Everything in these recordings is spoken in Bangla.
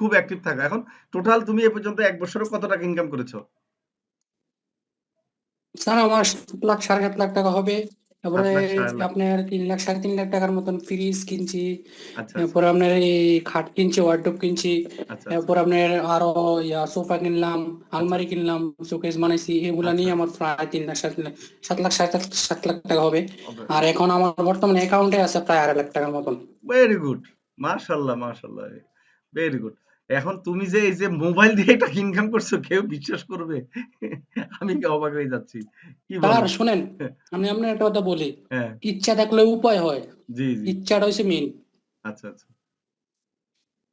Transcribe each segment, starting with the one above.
খুব অ্যাক্টিভ থাকো। এখন টোটাল তুমি এ পর্যন্ত এক বছরে কত টাকা ইনকাম করেছ? স্যার আমার ৭ লাখ ৭.৫ লাখ টাকা হবে। তারপরে ৭ লাখ ৬.৫ লাখ। আপনার ৩ লাখ ৩.৫ লাখ টাকার মতন ফ্রিজ কিনছি। আচ্ছা, আচ্ছা। আপনার এই খাট কিনছি, ওয়ারড্রোব কিনছি। আচ্ছা, আচ্ছা। আপনার আরও সোফা কিনলাম, আলমারি কিনলাম, শোকেস বানাইছি। এগুলা নিয়ে আচ্ছা। আমার প্রায় ৩ লাখ ৭ লাখ ৭ লাখ ৭ লাখ টাকা হবে। আর এখন আমার বর্তমানে অ্যাকাউন্টে আছে প্রায় ২.৫ লাখ টাকার মতন। Very good. মাশাআল্লাহ, মাশাআল্লাহ। Very good. এখন তুমি যে এই যে মোবাইল দিয়ে টাকা ইনকাম করছ কেউ বিশ্বাস করবে? আমি কি অবাক হয়ে যাচ্ছি। কি বলেন? শুনেন, আমি আপনাকে একটা কথা বলি। হ্যাঁ। ইচ্ছা থাকলে উপায় হয়। জি, জি। ইচ্ছাটা হইছে মেইন। আচ্ছা, আচ্ছা।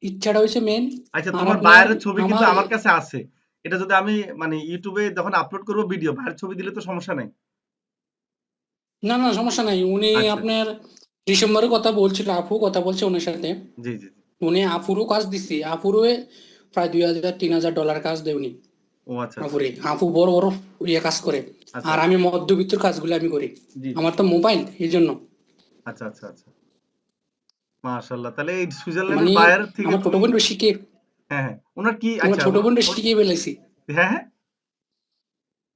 ইচ্ছাটা হইছে মেইন। আচ্ছা তোমার আপনার বায়ারের ছবি কিন্তু আমার কাছে আছে। এটা যদি আমি মানে ইউটিউবে যখন আপলোড করব ভিডিও, বায়ারের ছবি দিলে তো সমস্যা নাই? না, না সমস্যা নাই। উনি আচ্ছা। আপনার ডিসেম্বরে কথা বলছিল, আপু কথা বলছে উনার সাথে। জি, জি। উনি আপুরও কাজ দিছি। আপুরে প্রায় ২,০০০ ৩,০০০ ডলার কাজ দেয় উনি। ও আচ্ছা, আচ্ছা। আপুরে। আপু বড়, বড় ইয়ে কাজ করে। আচ্ছা। আর আমি মধ্যবিত্তর কাজগুলো আমি করি। আমার তো মোবাইল এইজন্য। আচ্ছা, আচ্ছা, আচ্ছা। মাশাআল্লাহ। তাহলে এই সুইজারল্যান্ডের মানে বায়ার থেকে আমার ছোট বোন বোনরে শিখিয়ে হ্যাঁ, হ্যাঁ। উনার কি আচ্ছা ছোট বোনরে ওর শিখিয়ে ফেলাইছি। হ্যাঁ, হ্যাঁ।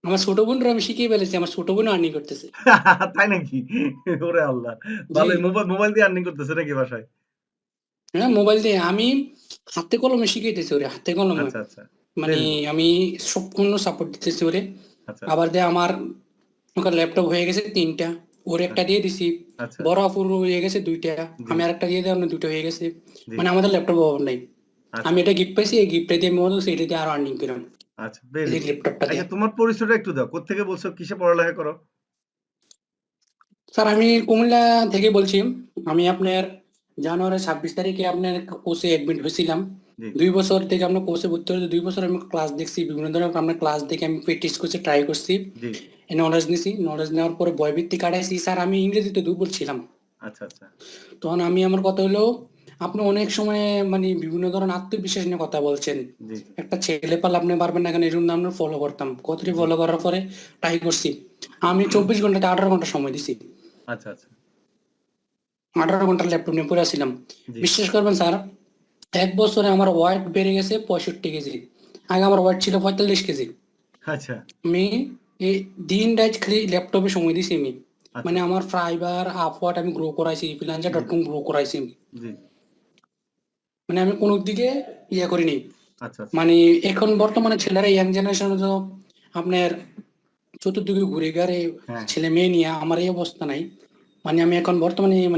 আমার ছোট বোনরে আমি শিখিয়ে ফেলেছি। আমার ছোট বোনও আর্নিং করতেছে। তাই নাকি? ওরে আল্লাহ! জি। ভালোই মোবাইল মোবাইল দিয়ে আর্নিং করতেছে নাকি বাসায়? হ্যাঁ, মোবাইল দিয়ে আমি হাতে কলমে শিখাইতেছি ওরে, হাতে কলমে। আচ্ছা, আচ্ছা। মানে। আমি সম্পূর্ণ সাপোর্ট দিতেছি ওরে। আচ্ছা। আবার দিয়ে আমার ওখানে ল্যাপটপ হয়ে গেছে ৩ টা। ওর একটা দিয়ে দিছি। বড় আপুর হয়ে গেছে ২ টা। জি। আমি আরেকটা দিয়ে দিলাম ২ টা হয়ে গেছে। মানে আমাদের ল্যাপটপ অভাব নাই। আমি এটা গিফট পাইছি। এই গিফটটা দিয়ে মনে হচ্ছে এটা দিয়ে আরও আর্নিং করলাম। আচ্ছা। ল্যাপটপটা আচ্ছা তোমার পরিচয়টা একটু দাও। কোত্থেকে বলছো? কিসে পড়ালেখা করো? স্যার আমি কুমিল্লা থেকে বলছি। আমি আপনার জানুয়ারি ২৬ তারিখে আপনার কোর্সে অ্যাডমিট হয়েছিলাম। ২ বছর থেকে আপনার কোর্সে ভর্তি হয়েছি। ২ বছর আমি ক্লাস দেখছি। বিভিন্ন ধরনের আপনার ক্লাস দেখে আমি প্র্যাকটিস করছি, ট্রাই করছি। নলেজ নিছি। নলেজ নেওয়ার পরে বয়ভিত্তিক কাটাইছি। স্যার আমি ইংরেজিতে দুর্বল ছিলাম। আচ্ছা, আচ্ছা। তখন আমি আমার কথা হলো আপনি অনেক সময় মানে বিভিন্ন ধরনের আত্মবিশ্বাস নিয়ে কথা বলছেন। একটা ছেলে পালে আপনি পারবেন না কেন এরকম আমরা ফলো করতাম। কতটি ফলো করার পরে ট্রাই করছি। আমি ২৪ ঘন্টাতে ১৮ ঘণ্টা সময় দিছি। আচ্ছা, আচ্ছা। ১৮ ঘণ্টা ল্যাপটপ নিয়ে পড়ে ছিলাম। জি। বিশ্বাস করবেন স্যার, ১ বছরে আমার ওয়েট বেড়ে গেছে ৬৫ কেজি। আগে আমার ওয়েট ছিল ৪৫ কেজি। আচ্ছা। আমি এই দিন-রাত খালি ল্যাপটপে সময় দিছি আমি। আচ্ছা। মানে আমার Fiverr, Upwork আমি গ্রো করাইছি। জি। freelancer.com গ্রো করাইছি আমি। মানে আমি কোন দিকে ইয়ে করিনি। আচ্ছা। মানে এখন বর্তমানে ছেলেরা ইয়াং জেনারেশন তো আপনার চতুর্দিকে ঘুরে ঘাড়ে হ্যাঁ। ছেলে মেয়ে নিয়ে আমার এই অবস্থা নাই। মানে আমি এখন বর্তমানে মানে